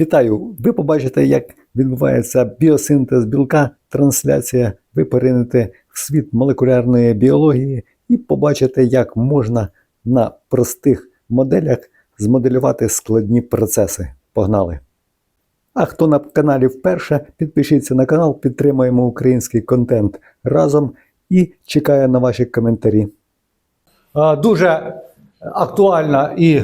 Вітаю! Ви побачите, як відбувається біосинтез білка, трансляція. Ви поринете в світ молекулярної біології і побачите, як можна на простих моделях змоделювати складні процеси. Погнали! А хто на каналі вперше, підпишіться на канал, підтримуємо український контент разом і чекаю на ваші коментарі. Дуже актуальна і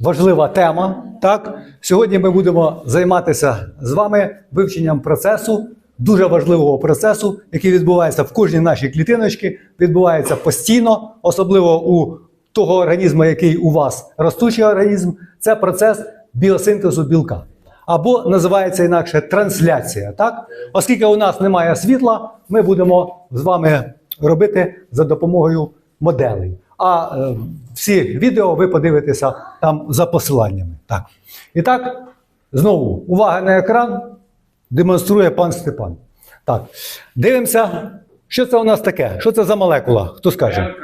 важлива тема. Так, сьогодні ми будемо займатися з вами вивченням процесу, дуже важливого процесу, який відбувається в кожній нашій клітиночці, відбувається постійно, особливо у того організму, який у вас ростучий організм. Це процес біосинтезу білка. Або називається інакше трансляція. Так? Оскільки у нас немає світла, ми будемо з вами робити за допомогою моделей. А е, всі відео ви подивитеся там за посиланнями. Так. І так, знову увага на екран демонструє пан Степан. Так, дивимося, що це у нас таке? Що це за молекула? Хто скаже?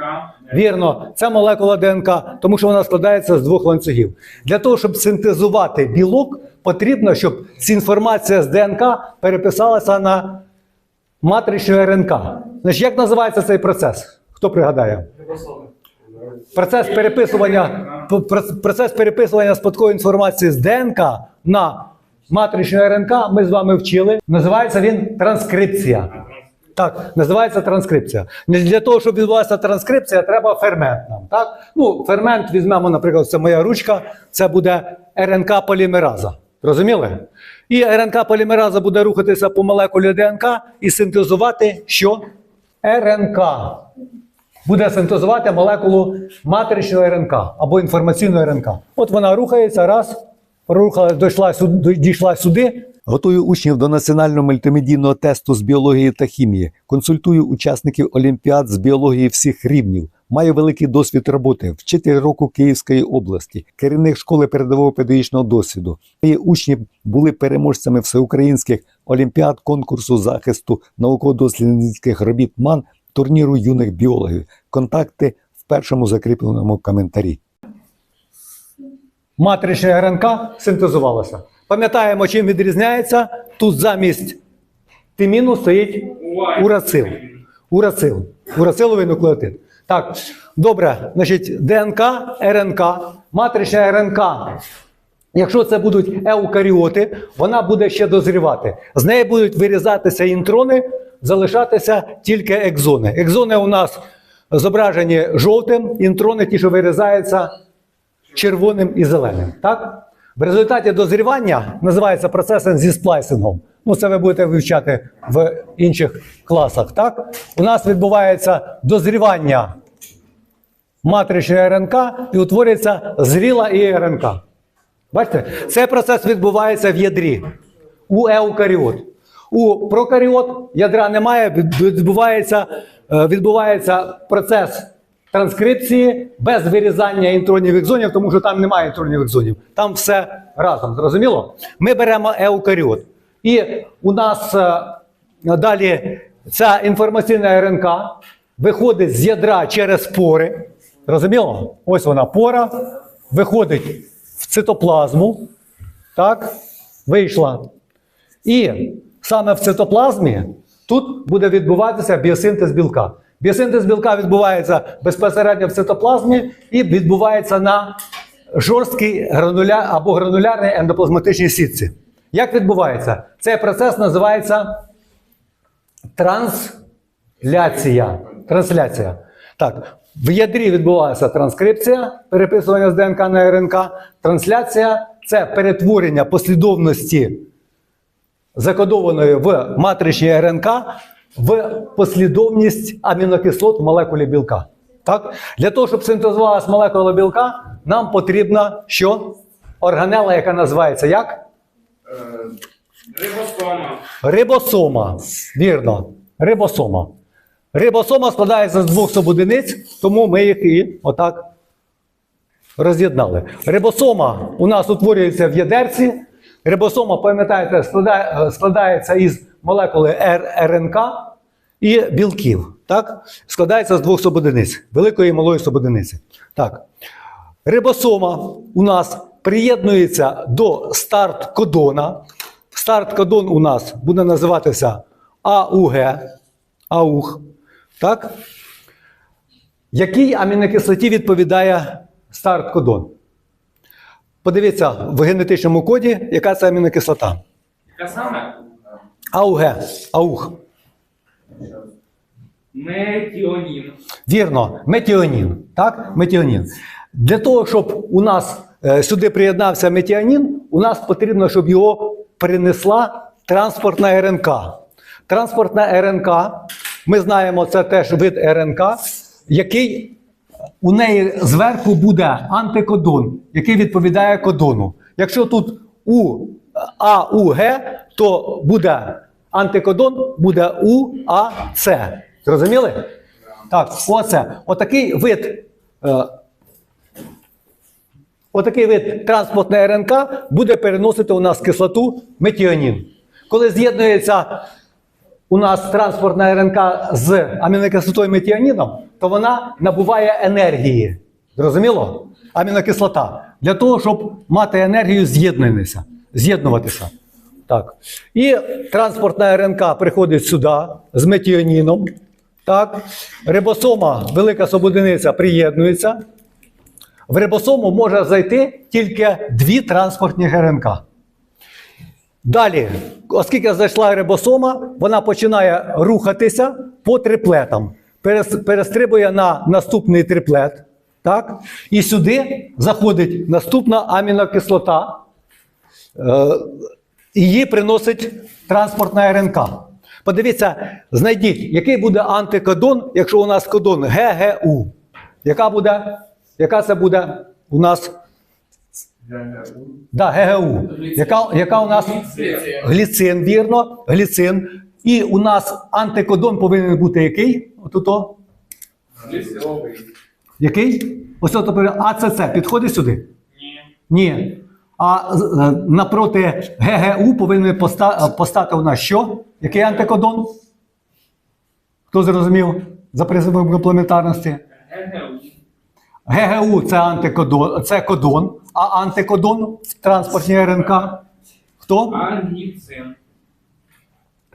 Вірно, це молекула ДНК, тому що вона складається з двох ланцюгів. Для того, щоб синтезувати білок, потрібно, щоб ця інформація з ДНК переписалася на матричну РНК. Значить, як називається цей процес? Хто пригадає? Процес переписування, процес переписування спадкової інформації з ДНК на матричну РНК ми з вами вчили. Називається він транскрипція. Так, називається транскрипція. Для того, щоб відбулася транскрипція, треба фермент нам. Так? Ну, фермент візьмемо, наприклад, це моя ручка, це буде РНК полімераза. Розуміли? І РНК полімераза буде рухатися по молекулі ДНК і синтезувати що? РНК. Буде синтезувати молекулу матричної РНК або інформаційної РНК. От вона рухається, раз, рухалась, дійшла сюди, дійшла сюди. Готую учнів до національного мультимедійного тесту з біології та хімії. Консультую учасників олімпіад з біології всіх рівнів. Маю великий досвід роботи, вчитель року Київської області, керівник школи передового педагогічного досвіду. Мої учні були переможцями всеукраїнських олімпіад конкурсу захисту науково-дослідницьких робіт МАН турніру юних біологів. Контакти в першому закріпленому коментарі. Матрична РНК синтезувалася. Пам'ятаємо, чим відрізняється. Тут замість тиміну стоїть урацил. Урацил. Урациловий нуклеотид. Так, добре, значить, ДНК, РНК, матрична РНК. Якщо це будуть еукаріоти, вона буде ще дозрівати. З неї будуть вирізатися інтрони, залишатися тільки екзони. Екзони у нас зображені жовтим, інтрони ті, що вирізаються червоним і зеленим. Так? В результаті дозрівання називається процесом зі сплайсингом. Ну, це ви будете вивчати в інших класах. Так? У нас відбувається дозрівання матричної РНК і утворюється зріла РНК. Бачите? Цей процес відбувається в ядрі у еукаріот. У прокаріот ядра немає, відбувається, е, відбувається процес транскрипції без вирізання інтронів екзонів, тому що там немає інтронів екзонів. Там все разом. Зрозуміло? Ми беремо еукаріот. І у нас е, далі ця інформаційна РНК виходить з ядра через пори. Розуміло? Ось вона пора, виходить в цитоплазму. Так, вийшла. І саме в цитоплазмі тут буде відбуватися біосинтез білка. Біосинтез білка відбувається безпосередньо в цитоплазмі і відбувається на жорсткій грануля... або гранулярній ендоплазматичній сітці. Як відбувається? Цей процес називається трансляція. Трансляція. Так, в ядрі відбувається транскрипція, переписування з ДНК на РНК. Трансляція це перетворення послідовності закодованої в матричній РНК в послідовність амінокислот в молекулі білка. Так? Для того, щоб синтезувалася молекула білка, нам потрібна що? Органела, яка називається як? Рибосома. Рибосома. Вірно. Рибосома. Рибосома складається з двох субодиниць, тому ми їх і отак роз'єднали. Рибосома у нас утворюється в ядерці. Рибосома, пам'ятаєте, складає- складається із молекули РНК і білків. Так? Складається з двох субодиниць, великої і малої субодиниці. Так. Рибосома у нас приєднується до старт-кодона. Старт-кодон у нас буде називатися АУГ. АУГ. Так? Якій амінокислоті відповідає старт-кодон? Подивіться в генетичному коді, яка це амінокислота. Яка саме? АУГ. АУГ. Метіонін. Вірно, метіонін. Так? Метіонін. Для того, щоб у нас е, сюди приєднався метіонін, у нас потрібно, щоб його перенесла транспортна РНК. Транспортна РНК, ми знаємо, це теж вид РНК, який у неї зверху буде антикодон, який відповідає кодону. Якщо тут у АУГ, то буде антикодон, буде УАЦ. Зрозуміли? Так, оце. Отакий вид. Е, Отакий вид транспортної РНК буде переносити у нас кислоту метіонін. Коли з'єднується у нас транспортна РНК з амінокислотою метіоніном, то вона набуває енергії. Зрозуміло? Амінокислота. Для того, щоб мати енергію, з'єднуватися. З'єднуватися. Так. І транспортна РНК приходить сюди з метіоніном. Так. Рибосома, велика субодиниця, приєднується. В рибосому може зайти тільки дві транспортні РНК. Далі, оскільки зайшла рибосома, вона починає рухатися по триплетам. Перес- Перестрибує на наступний триплет. Так? І сюди заходить наступна амінокислота. Е, Її приносить транспортна РНК. Подивіться, знайдіть, який буде антикодон, якщо у нас кодон ГГУ. Яка буде? Яка це буде у нас? Да, ГГУ. Яка, яка у нас? Гліцин, вірно, гліцин. І у нас антикодон повинен бути який? Отуто. Який? Ось повинен- АЦЦ підходить сюди? Ні. Ні. А е, напроти ГГУ повинен е, постати у нас що? Який антикодон? Хто зрозумів за принципом комплементарності? ГГУ. ГГУ це антикодон, це кодон, а антикодон в транспортній РНК. Хто? Аргіцин.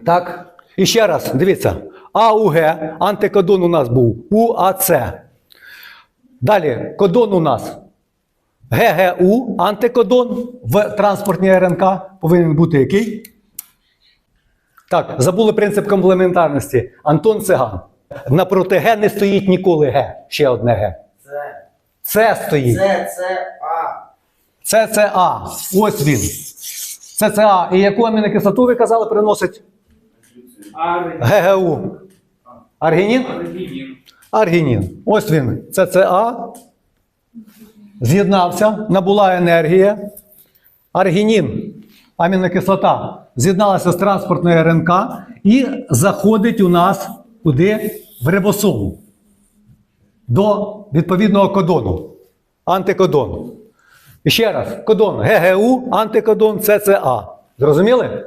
Так. І ще раз, дивіться. АУГ, антикодон у нас був УАЦ. Далі, кодон у нас ГГУ, антикодон в транспортній РНК повинен бути який? Так, забули принцип комплементарності. Антон Циган. Напроти Г не стоїть ніколи Г. Ще одне Г. Це, Це стоїть. це, це, а. Це це А. Ось він. Це це А. І яку амінокислоту ви казали приносить? ГГУ. Аргінін? Аргінін. Ось він. Це З'єднався, набула енергія. Аргінін, амінокислота, з'єдналася з транспортною РНК і заходить у нас куди? В рибосому. До відповідного кодону. Антикодону. І ще раз, кодон ГГУ, антикодон ЦЦА. Зрозуміли?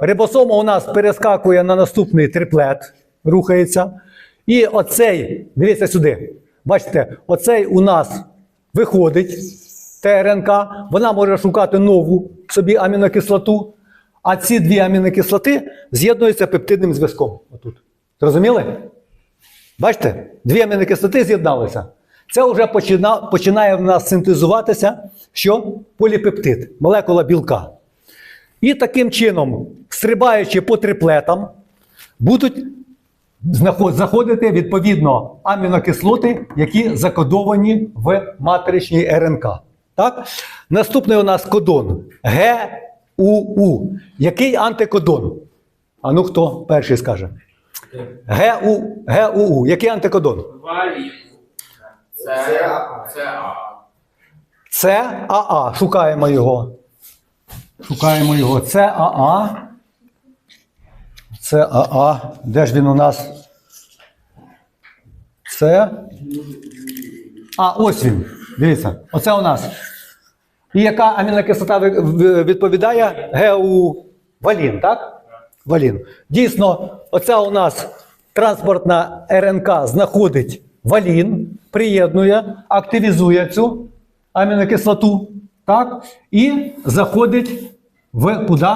Рибосома у нас перескакує на наступний триплет, рухається. І оцей, дивіться сюди. Бачите, оцей у нас виходить ТРНК, вона може шукати нову собі амінокислоту, а ці дві амінокислоти з'єднуються пептидним зв'язком. Отут. Зрозуміли? Бачите, дві амінокислоти з'єдналися. Це вже починає в нас синтезуватися що? поліпептид, молекула білка. І таким чином, стрибаючи по триплетам, будуть заходити відповідно амінокислоти, які закодовані в матричній РНК. Так? Наступний у нас кодон ГУУ. Який антикодон? А ну хто перший скаже? ГУ, ГУУ. Який антикодон? Це Це, А. це А. Це АА. Шукаємо його. Шукаємо його. Це АА. Це АА. Де ж він у нас? Це. А, ось він. Дивіться. Оце у нас. І яка амінокислота відповідає? ГУ валін, так? Валін. Дійсно, оця у нас транспортна РНК знаходить валін, приєднує, активізує цю амінокислоту. Так, і заходить в куди?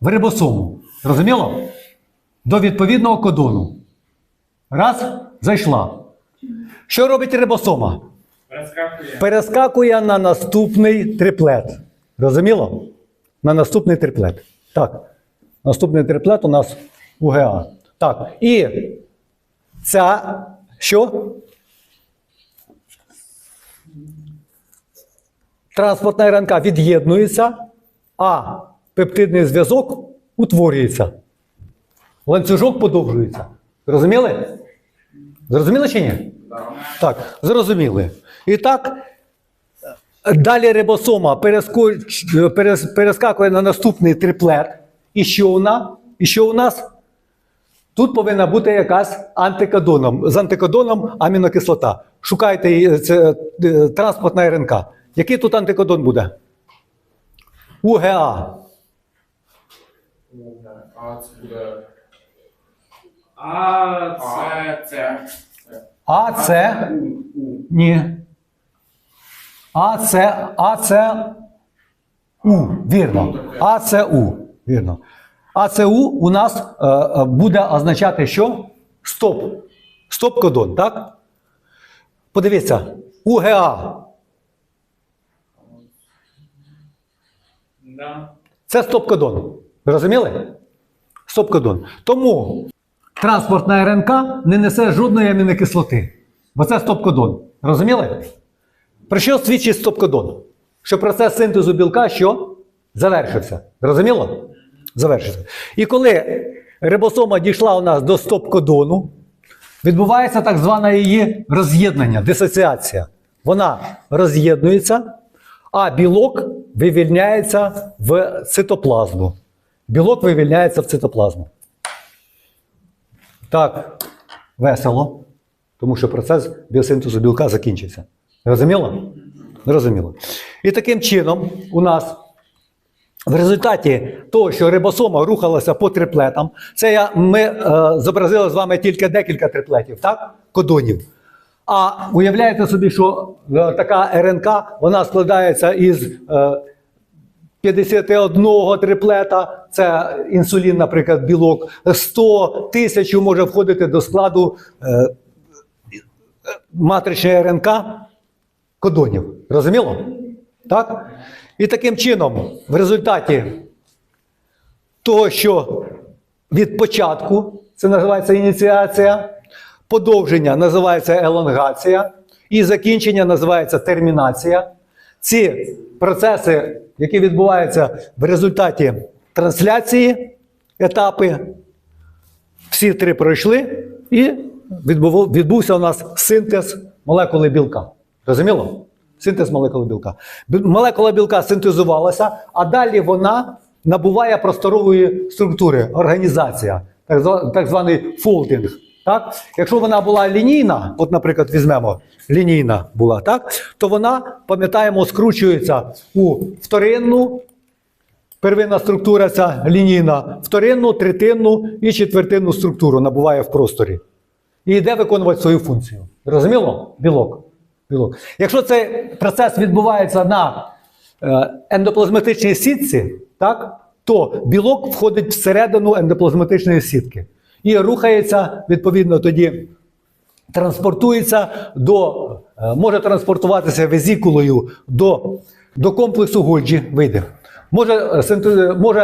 В рибосому. Розуміло? До відповідного кодону. Раз, зайшла. Що робить рибосома? Розкакує. Перескакує на наступний триплет. Розуміло? На наступний триплет. Так. Наступний триплет у нас УГА. Так. І ця що? Транспортна РНК від'єднується, а пептидний зв'язок утворюється. Ланцюжок подовжується. Зрозуміли? Зрозуміли чи ні? Так, зрозуміли. І так, далі рибосома перескакує на наступний триплет. І що у нас? І що у нас? Тут повинна бути якась антикодоном, з антикодоном амінокислота. Шукайте її, це е, транспортна РНК. Який тут антикодон буде? УГА. А це буде. А, Це, це. А це. Ні. А це. А це. У. Вірно. А це У. Вірно. А це У у нас е, е, буде означати що? Стоп. Стоп-кодон, так? Подивіться. УГА. Це стоп-кодон. Розуміли? Стоп-кодон. Тому транспортна РНК не несе жодної амінокислоти. Бо це стоп-кодон. Розуміли? Про що свідчить стоп-кодон? Що процес синтезу білка що? Завершився. Розуміло? Завершився. І коли рибосома дійшла у нас до стоп-кодону, відбувається так зване її роз'єднання, дисоціація. Вона роз'єднується, а білок вивільняється в цитоплазму. Білок вивільняється в цитоплазму. Так, весело, тому що процес біосинтезу білка закінчився. Розуміло? Розуміло. І таким чином у нас в результаті того, що рибосома рухалася по триплетам, це я, ми е, зобразили з вами тільки декілька триплетів, так? Кодонів. А уявляєте собі, що е, така РНК вона складається із е, 51 триплета, це інсулін, наприклад, білок, 100 тисяч може входити до складу е, матричної РНК кодонів. Розуміло? Так? І таким чином, в результаті того, що від початку, це називається ініціація, подовження називається елонгація, і закінчення називається термінація. Ці процеси, які відбуваються в результаті трансляції, етапи, всі три пройшли, і відбувся у нас синтез молекули білка. Розуміло? Синтез молекули білка. Молекула білка синтезувалася, а далі вона набуває просторової структури, організація, так званий фолдинг. Так? Якщо вона була лінійна, от, наприклад, візьмемо, лінійна була, так? то вона, пам'ятаємо, скручується у вторинну, Первинна структура ця лінійна, вторинну, третинну і четвертинну структуру набуває в просторі. І йде виконувати свою функцію. Розуміло? Білок. Білок. Якщо цей процес відбувається на е, ендоплазматичній сітці, так, то білок входить всередину ендоплазматичної сітки і рухається відповідно тоді транспортується до, е, може транспортуватися везікулою до, до комплексу Гольджі, вийде. Може, е, синте- може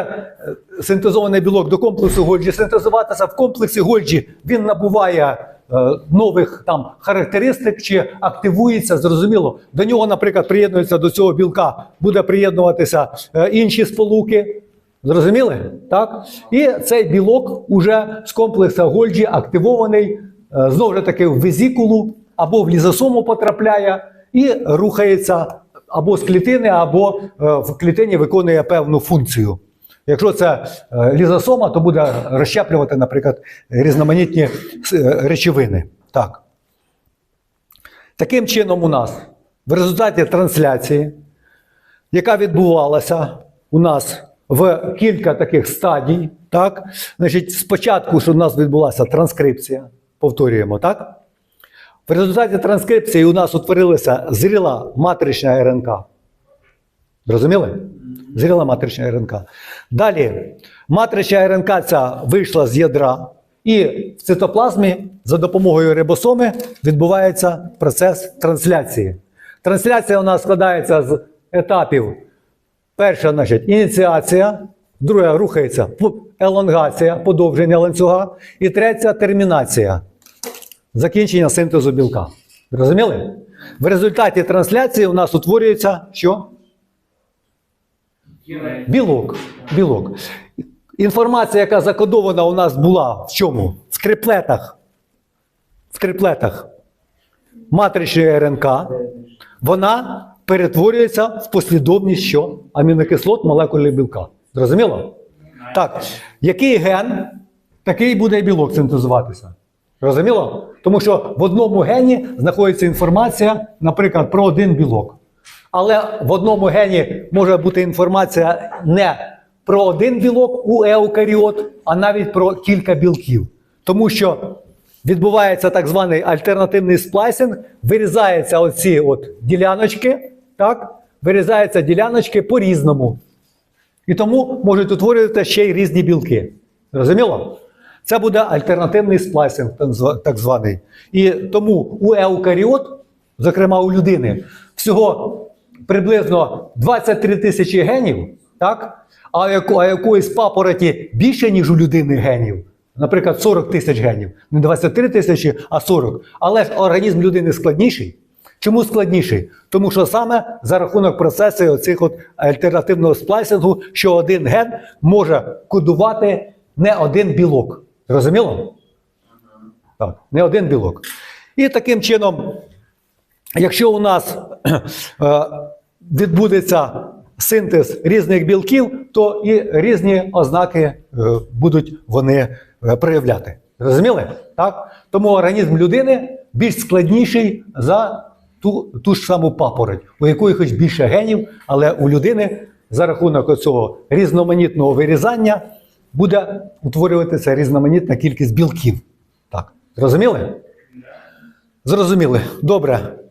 е, синтезований білок до комплексу Гольджі синтезуватися в комплексі Гольджі, він набуває е, нових там характеристик чи активується, зрозуміло. До нього, наприклад, приєднується до цього білка, буде приєднуватися е, інші сполуки. Зрозуміли? Так? І цей білок уже з комплекса Гольджі активований е, знову ж таки в везікулу або в лізосому потрапляє і рухається або з клітини, або е, в клітині виконує певну функцію. Якщо це е, лізосома, то буде розщеплювати, наприклад, різноманітні речовини. Так. Таким чином, у нас в результаті трансляції, яка відбувалася у нас в кілька таких стадій, так? Значить, спочатку, у нас відбулася транскрипція, повторюємо, так? В результаті транскрипції у нас утворилася зріла матрична РНК. Зрозуміли? Зріла матрична РНК. Далі, матрична РНК ця вийшла з ядра, і в цитоплазмі за допомогою рибосоми відбувається процес трансляції. Трансляція у нас складається з етапів. Перша, значить, ініціація, друга рухається елонгація, подовження ланцюга, і третя термінація, закінчення синтезу білка. Розуміли? В результаті трансляції у нас утворюється що? Білок. Білок. Інформація, яка закодована у нас була в чому? В триплетах. В триплетах матричної РНК, вона перетворюється в послідовність що? Амінокислот молекули білка. Зрозуміло? Так. Який ген, такий буде і білок синтезуватися. Розуміло? Тому що в одному гені знаходиться інформація, наприклад, про один білок. Але в одному гені може бути інформація не про один білок у еукаріот, а навіть про кілька білків. Тому що відбувається так званий альтернативний сплайсинг, вирізаються оці от діляночки, так? вирізаються діляночки по-різному. І тому можуть утворювати ще й різні білки. Розуміло? Це буде альтернативний сплайсинг, так званий. І тому у еукаріот, зокрема у людини, всього приблизно 23 тисячі генів, так? а якоїсь папороті більше, ніж у людини генів. Наприклад, 40 тисяч генів. Не 23 тисячі, а 40. Але ж організм людини складніший. Чому складніший? Тому що саме за рахунок процесу оцих от альтернативного сплайсингу, що один ген може кодувати не один білок. Розуміло? Так, не один білок. І таким чином, якщо у нас е, відбудеться синтез різних білків, то і різні ознаки е, будуть вони е, проявляти. Зрозуміли? Так? Тому організм людини більш складніший за ту, ту ж саму папороть, у якої хоч більше генів, але у людини за рахунок цього різноманітного вирізання буде утворюватися різноманітна кількість білків. Так, зрозуміли? Зрозуміли. Добре.